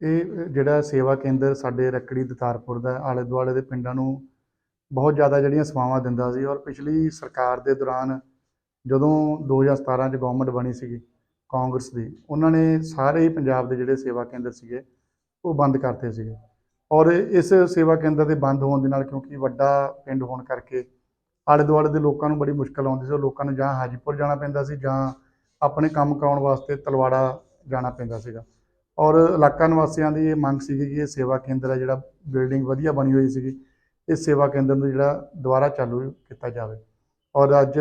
ਇਹ ਜਿਹੜਾ ਸੇਵਾ ਕੇਂਦਰ ਸਾਡੇ ਰੱਕੜੀ ਦਤਾਰਪੁਰ ਦਾ ਆਲੇ ਦੁਆਲੇ ਦੇ ਪਿੰਡਾਂ ਨੂੰ ਬਹੁਤ ਜ਼ਿਆਦਾ ਜਿਹੜੀਆਂ ਸੇਵਾਵਾਂ ਦਿੰਦਾ ਸੀ ਔਰ ਪਿਛਲੀ ਸਰਕਾਰ ਦੇ ਦੌਰਾਨ ਜਦੋਂ 2017 ਚ ਗਵਰਨਮੈਂਟ ਬਣੀ ਸੀਗੀ ਕਾਂਗਰਸ ਦੀ, ਉਹਨਾਂ ਨੇ ਸਾਰੇ ਹੀ ਪੰਜਾਬ ਦੇ ਜਿਹੜੇ ਸੇਵਾ ਕੇਂਦਰ ਸੀਗੇ ਉਹ ਬੰਦ ਕਰਤੇ ਸੀਗੇ। ਔਰ ਇਸ ਸੇਵਾ ਕੇਂਦਰ ਦੇ ਬੰਦ ਹੋਣ ਦੇ ਨਾਲ ਕਿਉਂਕਿ ਵੱਡਾ ਪਿੰਡ ਹੋਣ ਕਰਕੇ ਆਲੇ ਦੁਆਲੇ ਦੇ ਲੋਕਾਂ ਨੂੰ ਬੜੀ ਮੁਸ਼ਕਲ ਆਉਂਦੀ ਸੀ ਉਹ ਲੋਕਾਂ ਨੂੰ ਜਾਂ ਹਾਜੀਪੁਰ ਜਾਣਾ ਪੈਂਦਾ ਸੀ ਜਾਂ ਆਪਣੇ ਕੰਮ ਕਰਾਉਣ ਵਾਸਤੇ ਤਲਵਾੜਾ ਜਾਣਾ ਪੈਂਦਾ ਸੀਗਾ। ਔਰ ਇਲਾਕਾ ਨਿਵਾਸੀਆਂ ਦੀ ਇਹ ਮੰਗ ਸੀਗੀ ਕਿ ਇਹ ਸੇਵਾ ਕੇਂਦਰ ਹੈ, ਜਿਹੜਾ ਬਿਲਡਿੰਗ ਵਧੀਆ ਬਣੀ ਹੋਈ ਸੀਗੀ, ਇਸ ਸੇਵਾ ਕੇਂਦਰ ਨੂੰ ਜਿਹੜਾ ਦੁਬਾਰਾ ਚਾਲੂ ਕੀਤਾ ਜਾਵੇ। ਔਰ ਅੱਜ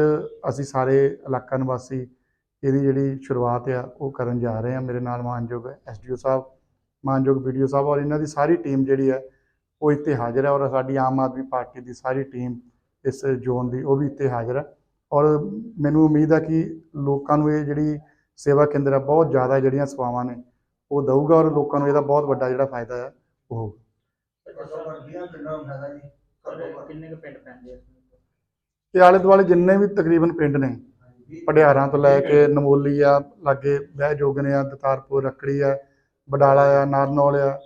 ਅਸੀਂ ਸਾਰੇ ਇਲਾਕਾ ਨਿਵਾਸੀ ਇਹਦੀ ਜਿਹੜੀ ਸ਼ੁਰੂਆਤ ਆ, ਉਹ ਕਰਨ ਜਾ ਰਹੇ ਹਾਂ। ਮੇਰੇ ਨਾਲ ਮਾਨਯੋਗ ਐਸਡੀਓ ਸਾਹਿਬ, ਮਾਨਯੋਗ ਵੀਡੀਓ ਸਾਹਿਬ ਔਰ ਇਹਨਾਂ ਦੀ ਸਾਰੀ ਟੀਮ ਜਿਹੜੀ ਹੈ ਉਹ ਇੱਥੇ ਹਾਜ਼ਰ ਹੈ ਔਰ ਸਾਡੀ ਆਮ ਆਦਮੀ ਪਾਰਟੀ ਦੀ ਸਾਰੀ ਟੀਮ ਇਸ ਜ਼ੋਨ ਦੀ, ਉਹ ਵੀ ਇੱਥੇ ਹਾਜ਼ਰ ਹੈ। ਔਰ ਮੈਨੂੰ ਉਮੀਦ ਹੈ ਕਿ ਲੋਕਾਂ ਨੂੰ ਇਹ ਜਿਹੜੀ ਸੇਵਾ ਕੇਂਦਰ ਹੈ ਬਹੁਤ ਜ਼ਿਆਦਾ ਜਿਹੜੀਆਂ ਸੇਵਾਵਾਂ ਨੇ ਉਹ ਦਊਗਾ ਔਰ ਲੋਕਾਂ ਨੂੰ ਇਹਦਾ ਬਹੁਤ ਵੱਡਾ ਜਿਹੜਾ ਫਾਇਦਾ ਹੈ ਉਹ ਹੋਊਗਾ। ਕਿੰਨੇ ਕੁ ਪਿੰਡ ਪੈਂਦੇ ਆ? ਤੇ ਆਲੇ ਦੁਆਲੇ ਜਿੰਨੇ ਵੀ ਤਕਰੀਬਨ ਪਿੰਡ ਨੇ ਪੜਿਆਰਾਂ ਤੋਂ ਲੈ ਕੇ ਨਮੋਲੀ ਆ ਲਾਗੇ ਬਹਿ ਜੋਗਨ ਆ ਦਤਾਰਪੁਰ ਰੱਕੜੀ ਆ ਬਡਾਲਾ ਆ ਨਾਰਨੌਲ ਆ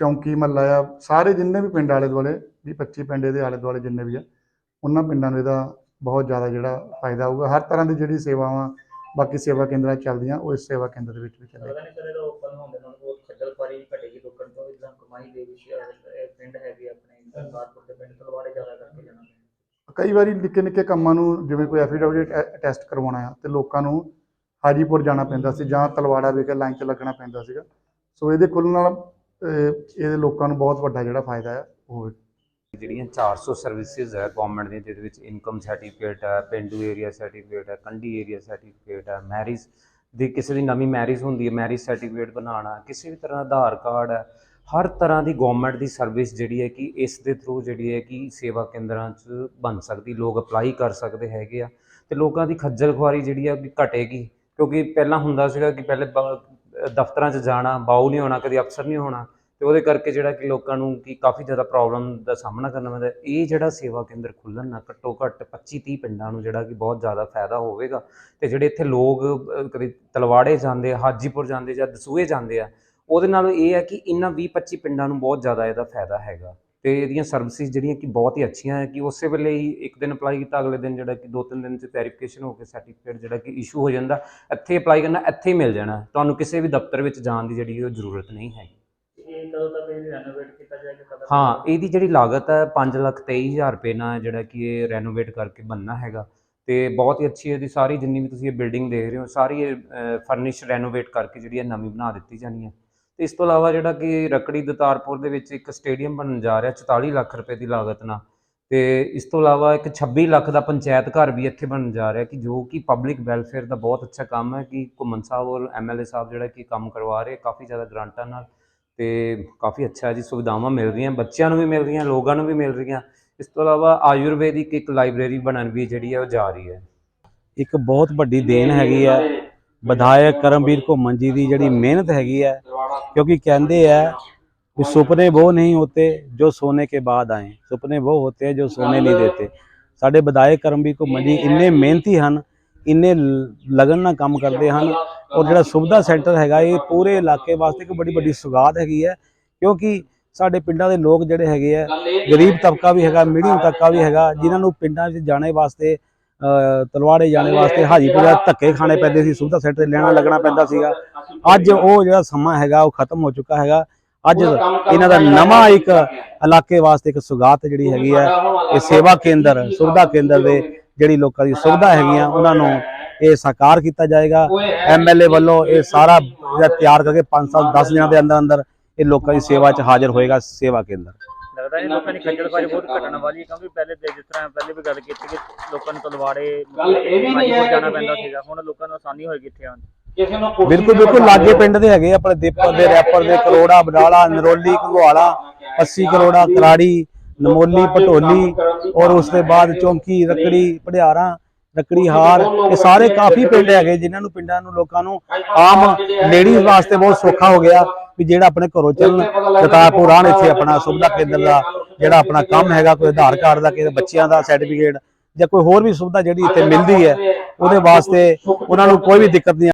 ਚੌਂਕੀ ਮੱਲਾ ਆ ਸਾਰੇ ਜਿੰਨੇ ਵੀ ਪਿੰਡ ਆਲੇ ਦੁਆਲੇ ਵੀਹ 25 ਪਿੰਡ ਇਹਦੇ ਆਲੇ ਦੁਆਲੇ ਜਿੰਨੇ ਵੀ ਆ ਉਹਨਾਂ ਪਿੰਡਾਂ ਨੂੰ ਇਹਦਾ ਬਹੁਤ ਜ਼ਿਆਦਾ ਜਿਹੜਾ ਫਾਇਦਾ ਹੋਊਗਾ। ਹਰ ਤਰ੍ਹਾਂ ਦੀ ਜਿਹੜੀ ਸੇਵਾਵਾਂ ਬਾਕੀ ਸੇਵਾ ਕੇਂਦਰਾਂ ਚੱਲਦੀਆਂ ਉਹ ਇਸ ਸੇਵਾ ਕੇਂਦਰ ਦੇ ਵਿੱਚ ਵੀ ਚੱਲੇਗੀ ਹੋਣ ਦੇ ਨਾਲ ਬਹੁਤ ਖੱਜਲ ਖੁਆਰੀ ਘਟੇਗੀ ਲੋਕਾਂ ਨੂੰ ਇਦਾਂ ਕਮਾਈ ਦੇ ਵਿੱਚ ਇਹ ਪਿੰਡ ਹੈਗੇ ਆਪਣੇ ਸਰਕਾਰਪੁਰ ਦੇ ਪਿੰਡ ਤਲਵਾੜੇ ਜ਼ਿਆਦਾ ਕਰਕੇ ਜਾਣਾ ਕਈ ਵਾਰੀ ਨਿੱਕੇ ਨਿੱਕੇ ਕੰਮਾਂ ਨੂੰ ਜਿਵੇਂ ਕੋਈ ਐਫੀਡੇਵਿਟ ਟੈਸਟ ਕਰਵਾਉਣਾ ਆ ਤੇ ਲੋਕਾਂ ਨੂੰ ਹਾਜੀਪੁਰ ਜਾਣਾ ਪੈਂਦਾ ਸੀ ਜਾਂ ਤਲਵਾੜਾ ਵਿਖੇ ਲਾਈਨ 'ਚ ਲੱਗਣਾ ਪੈਂਦਾ ਸੀਗਾ। ਸੋ ਇਹਦੇ ਖੁੱਲ੍ਹਣ ਨਾਲ ਇਹਦੇ ਲੋਕਾਂ ਨੂੰ ਬਹੁਤ ਵੱਡਾ ਜਿਹੜਾ ਫਾਇਦਾ ਹੈ ਉਹ ਜਿਹੜੀਆਂ 400 ਸਰਵਿਸਿਜ਼ ਹੈ ਗਵਰਨਮੈਂਟ ਦੀਆਂ ਜਿਹਦੇ ਵਿੱਚ ਇਨਕਮ ਸਰਟੀਫਿਕੇਟ ਹੈ ਪਿੰਡੂ ਏਰੀਆ ਸਰਟੀਫਿਕੇਟ ਹੈ ਕੰਡੀ ਏਰੀਆ ਸਰਟੀਫਿਕੇਟ ਹੈ ਮੈਰਿਜ ਦੀ ਕਿਸੇ ਦੀ ਨਵੀਂ ਮੈਰਿਜ ਹੁੰਦੀ ਹੈ ਮੈਰਿਜ ਸਰਟੀਫਿਕੇਟ ਬਣਾਉਣਾ, ਕਿਸੇ ਵੀ ਤਰ੍ਹਾਂ ਦਾ ਆਧਾਰ ਕਾਰਡ ਹੈ, ਹਰ ਤਰ੍ਹਾਂ ਦੀ ਗਵਰਨਮੈਂਟ ਦੀ ਸਰਵਿਸ ਜਿਹੜੀ ਹੈ ਕਿ ਇਸ ਦੇ ਥਰੂ ਜਿਹੜੀ ਹੈ ਕਿ ਸੇਵਾ ਕੇਂਦਰਾਂ 'ਚ ਬਣ ਸਕਦੀ, ਲੋਕ ਅਪਲਾਈ ਕਰ ਸਕਦੇ ਹੈਗੇ ਆ ਤੇ ਲੋਕਾਂ ਦੀ ਖੱਜਲ ਖੁਆਰੀ ਜਿਹੜੀ ਆ ਕਿ ਘਟੇਗੀ, ਕਿਉਂਕਿ ਪਹਿਲਾਂ ਹੁੰਦਾ ਸੀਗਾ ਕਿ ਪਹਿਲੇ ਬ- ਦਫ਼ਤਰਾਂ 'ਚ ਜਾਣਾ, ਬਾਊ ਨਹੀਂ ਹੋਣਾ, ਕਦੀ ਅਫਸਰ ਨਹੀਂ ਹੋਣਾ ਤੇ ਉਹਦੇ ਕਰਕੇ ਜਿਹੜਾ ਕਿ ਲੋਕਾਂ ਨੂੰ ਕਿ ਕਾਫੀ ਜ਼ਿਆਦਾ ਪ੍ਰੋਬਲਮ ਦਾ ਸਾਹਮਣਾ ਕਰਨਾ ਪੈਂਦਾ ਇਹ ਜਿਹੜਾ ਸੇਵਾ ਕੇਂਦਰ ਖੁੱਲ੍ਹਣ ਨਾਲ ਘੱਟੋ ਘੱਟ 25 30 ਪਿੰਡਾਂ ਨੂੰ ਜਿਹੜਾ ਕਿ ਬਹੁਤ ਜ਼ਿਆਦਾ ਫਾਇਦਾ ਹੋਵੇਗਾ। ਤੇ ਜਿਹੜੇ ਇੱਥੇ ਲੋਕ ਕਦੇ ਤਲਵਾੜੇ ਜਾਂਦੇ ਹਾਜੀਪੁਰ ਜਾਂਦੇ ਜਾਂ ਦਸੂਏ ਜਾਂਦੇ ਆ, ਉਹਦੇ ਨਾਲ ਇਹ ਹੈ ਕਿ ਇਹਨਾਂ 20 25 ਪਿੰਡਾਂ ਨੂੰ ਬਹੁਤ ਜ਼ਿਆਦਾ ਇਹਦਾ ਫਾਇਦਾ ਹੈਗਾ। ਤੇ ਇਹਦੀਆਂ ਸਰਵਿਸਿਜ਼ ਜਿਹੜੀਆਂ ਕਿ ਬਹੁਤ ਹੀ ਅੱਛੀਆਂ ਹੈ ਕਿ ਉਸੇ ਵੇਲੇ ਹੀ ਇੱਕ ਦਿਨ ਅਪਲਾਈ ਕੀਤਾ, ਅਗਲੇ ਦਿਨ ਜਿਹੜਾ ਕਿ ਦੋ ਤਿੰਨ ਦਿਨ ਚ ਵੈਰੀਫਿਕੇਸ਼ਨ ਹੋ ਕੇ ਸਰਟੀਫਿਕੇਟ ਜਿਹੜਾ ਕਿ ਇਸ਼ੂ ਹੋ ਜਾਂਦਾ, ਇੱਥੇ ਅਪਲਾਈ ਕਰਨਾ, ਇੱਥੇ ਹੀ ਮਿਲ ਜਾਣਾ। ਤੁਹਾਨੂੰ ਕਿਸੇ ਵੀ ਦਫ਼ਤਰ ਵਿੱਚ ਜਾਣ ਦੀ ਜਿਹੜੀ ਉਹ ਜ਼ਰੂਰਤ ਨਹੀਂ ਹੈਗੀ। ਕਦੋਂ ਤੱਕ ਇਹ ਰੈਨੋਵੇਟ ਕੀਤਾ ਜਾਏਗਾ ਕਦੋਂ ਤੱਕ? ਹਾਂ ਇਹਦੀ ਜਿਹੜੀ ਲਾਗਤ ਹੈ 5 ਲੱਖ 23 ਹਜ਼ਾਰ ਰੁਪਏ ਨਾਲ ਜਿਹੜਾ ਕਿ ਇਹ ਰੈਨੋਵੇਟ ਕਰਕੇ ਬੰਨਣਾ ਹੈਗਾ। ਤੇ ਬਹੁਤ ਹੀ ਅੱਛੀ ਇਹਦੀ ਸਾਰੀ ਜਿੰਨੀ ਵੀ ਤੁਸੀਂ ਇਹ ਬਿਲਡਿੰਗ ਦੇਖ ਰਹੇ ਹੋ ਸਾਰੀ ਇਹ ਫਰਨਿਸ਼ ਰੈਨੋਵੇਟ ਕਰਕੇ ਜਿਹੜੀ ਇਹ ਨਵੀਂ ਬਣਾ ਦਿੱਤੀ ਜਾਣੀ ਹੈ। ਤੇ ਇਸ ਤੋਂ ਇਲਾਵਾ ਜਿਹੜਾ ਕਿ ਰਕੜੀ ਦਤਾਰਪੁਰ ਦੇ ਵਿੱਚ ਇੱਕ ਸਟੇਡੀਅਮ ਬਣਨ ਜਾ ਰਿਹਾ 44 ਲੱਖ ਰੁਪਏ ਦੀ ਲਾਗਤ ਨਾਲ। ਤੇ ਇਸ ਤੋਂ ਇਲਾਵਾ ਇੱਕ 26 ਲੱਖ ਦਾ ਪੰਚਾਇਤ ਘਰ ਵੀ ਇੱਥੇ ਬਣਨ ਜਾ ਰਿਹਾ ਕਿ ਜੋ ਕਿ ਪਬਲਿਕ ਵੈਲਫੇਅਰ ਦਾ ਬਹੁਤ ਅੱਛਾ ਕੰਮ ਹੈ ਕਿ ਘੁੰਮਣ ਸਾਹਿਬ ਔਰ ਐਮਐਲਏ ਸਾਹਿਬ ਜਿਹੜਾ ਕਿ ਕੰਮ ਕਰਵਾ ਰਹੇ ਕਾਫੀ ਜ਼ਿਆਦਾ ਗ੍ਰਾਂਟਾਂ ਨਾਲ। ਤੇ ਕਾਫੀ ਅੱਛਾ ਜੀ ਸੁਵਿਧਾਵਾਂ ਮਿਲ ਰਹੀਆਂ, ਬੱਚਿਆਂ ਨੂੰ ਵੀ ਮਿਲ ਰਹੀਆਂ, ਲੋਕਾਂ ਨੂੰ ਵੀ ਮਿਲ ਰਹੀਆਂ। ਇਸ ਤੋਂ ਇਲਾਵਾ ਆਯੁਰਵੈਦਿਕ ਇੱਕ ਲਾਇਬ੍ਰੇਰੀ ਬਣਨ ਵੀ ਜਿਹੜੀ ਹੈ ਉਹ ਜਾ ਰਹੀ ਹੈ। ਇੱਕ ਬਹੁਤ ਵੱਡੀ ਦੇਣ ਹੈਗੀ ਹੈ ਵਿਧਾਇਕ ਕਰਮਵੀਰ ਘੁੰਮਣ ਜੀ ਦੀ ਜਿਹੜੀ ਮਿਹਨਤ ਹੈਗੀ ਹੈ ਕਿਉਂਕਿ ਕਹਿੰਦੇ ਆ ਕਿ ਸੁਪਨੇ ਉਹ ਨਹੀਂ ਹੋਤੇ ਜੋ ਸੋਨੇ ਕੇ ਬਾਅਦ ਆਏ। ਸੁਪਨੇ ਉਹ ਹੋਤੇ ਹੈ ਜੋ ਸੋਨੇ ਨਹੀਂ ਦੇਤੇ। ਸਾਡੇ ਵਿਧਾਇਕ ਕਰਮਵੀਰ ਘੁੰਮਣ ਜੀ ਇੰਨੇ ਮਿਹਨਤੀ ਹਨ, ਇੰਨੇ ਲ- ਲਗਨ ਨਾਲ ਕੰਮ ਕਰਦੇ ਹਨ ਔਰ ਜਿਹੜਾ ਸੁਵਿਧਾ ਸੈਂਟਰ ਹੈਗਾ, ਇਹ ਪੂਰੇ ਇਲਾਕੇ ਵਾਸਤੇ ਇੱਕ ਬੜੀ ਵੱਡੀ ਸੁਗਾਤ ਹੈਗੀ ਹੈ, ਕਿਉਂਕਿ ਸਾਡੇ ਪਿੰਡਾਂ ਦੇ ਲੋਕ ਜਿਹੜੇ ਹੈਗੇ ਆ, ਗਰੀਬ ਤਬਕਾ ਵੀ ਹੈਗਾ, ਮੀਡੀਅਮ ਤਬਕਾ ਵੀ ਹੈਗਾ, ਜਿਨ੍ਹਾਂ ਨੂੰ ਪਿੰਡਾਂ ਵਿੱਚ ਜਾਣੇ ਵਾਸਤੇ ਤਲਵਾੜੇ ਜਾਣੇ ਵਾਸਤੇ ਹਾਜੀਪੁਰ ਦਾ ਧੱਕੇ ਖਾਣੇ ਪੈਂਦੇ ਸੀ, ਸੁਵਿਧਾ ਸੈਂਟਰ ਲੈਣਾ ਲੱਗਣਾ ਪੈਂਦਾ ਸੀਗਾ। ਅੱਜ ਉਹ ਜਿਹੜਾ ਸਮਾਂ ਹੈਗਾ, ਉਹ ਖਤਮ ਹੋ ਚੁੱਕਾ ਹੈਗਾ। ਅੱਜ ਇਹਨਾਂ ਦਾ ਨਵਾਂ ਇੱਕ ਇਲਾਕੇ ਵਾਸਤੇ ਇੱਕ ਸੁਗਾਤ ਜਿਹੜੀ ਹੈਗੀ ਹੈ, ਇਹ ਸੇਵਾ ਕੇਂਦਰ, ਸੁਵਿਧਾ ਕੇਂਦਰ ਦੇ ਜਿਹੜੀ ਲੋਕਾਂ ਦੀ ਸੁਵਿਧਾ ਹੈਗੀਆਂ, ਉਹਨਾਂ ਨੂੰ ਇਹ ਸਾਕਾਰ ਕੀਤਾ ਜਾਏਗਾ। ਐਮਐਲਏ ਵੱਲੋਂ ਇਹ ਸਾਰਾ ਜਿਹੜਾ ਤਿਆਰ ਕਰਕੇ 5 ਸਾਲ 10 ਦਿਨਾਂ ਦੇ ਅੰਦਰ ਅੰਦਰ ਇਹ ਲੋਕਾਂ ਦੀ ਸੇਵਾ 'ਚ ਹਾਜ਼ਰ ਹੋਏਗਾ ਸੇਵਾ ਕੇਂਦਰ। ਲੱਗਦਾ ਨਹੀਂ ਲੋਕਾਂ ਦੀ ਖੱਜਲ ਖੁਆਰੀ ਬਹੁਤ ਘਟਣ ਵਾਲੀ ਹੈ ਕਿਉਂਕਿ ਪਹਿਲੇ ਦੇ ਜਿਸ ਤਰ੍ਹਾਂ ਪਹਿਲੇ ਵੀ ਗੱਲ ਕੀਤੀ ਕਿ ਲੋਕਾਂ ਨੂੰ ਤਲਵਾੜੇ ਹਾਜੀਪੁਰ ਜਾਣਾ ਪੈਂਦਾ ਸੀਗਾ। ਹੁਣ ਲੋਕਾਂ ਨੂੰ ਆਸਾਨੀ ਹੋਏਗੀ ਇੱਥੇ ਆਉਣ ਦੀ। ਬਿਲਕੁਲ ਬਿਲਕੁਲ ਲਾਗੇ ਪਿੰਡ ਦੇ ਹੈਗੇ ਆਪਣੇ ਦੀਪਰ ਦੇ ਰੈਪਰ ਦੇ ਕਰੋੜਾ ਬਡਾਲਾ ਨਰੋਲੀ ਘਗਵਾਲਾ 80 ਕਰੋੜਾ ਕਰਾੜੀ ਨਮੋਲੀ ਪਟੋਲੀ ਔਰ ਉਸ ਦੇ ਬਾਅਦ ਚੌਂਕੀ ਰਕੜੀ ਪੜਿਆਰਾ ਰਕੜੀ ਹਾਰ ਇਹ ਸਾਰੇ ਕਾਫੀ ਪਿੰਡ ਹੈਗੇ ਜਿਨ੍ਹਾਂ ਨੂੰ ਪਿੰਡਾਂ ਨੂੰ ਲੋਕਾਂ ਨੂੰ ਆਮ ਲੇਡੀਜ਼ ਵਾਸਤੇ ਬਹੁਤ ਸੌਖਾ ਹੋ ਗਿਆ ਵੀ ਜਿਹੜਾ ਆਪਣੇ ਘਰੋਂ ਚੱਲਣ ਕਤਾਰਪੁਰ ਆਣ ਇੱਥੇ ਆਪਣਾ ਸੁਵਿਧਾ ਕੇਂਦਰ ਦਾ ਜਿਹੜਾ ਆਪਣਾ ਕੰਮ ਹੈਗਾ ਕੋਈ ਆਧਾਰ ਕਾਰਡ ਦਾ ਕਿਸੇ ਬੱਚਿਆਂ ਦਾ ਸਰਟੀਫਿਕੇਟ ਜਾਂ ਕੋਈ ਹੋਰ ਵੀ ਸੁਵਿਧਾ ਜਿਹੜੀ ਇੱਥੇ ਮਿਲਦੀ ਹੈ ਉਹਦੇ ਵਾਸਤੇ ਉਹਨਾਂ ਨੂੰ ਕੋਈ ਵੀ ਦਿੱਕਤ ਨਹੀਂ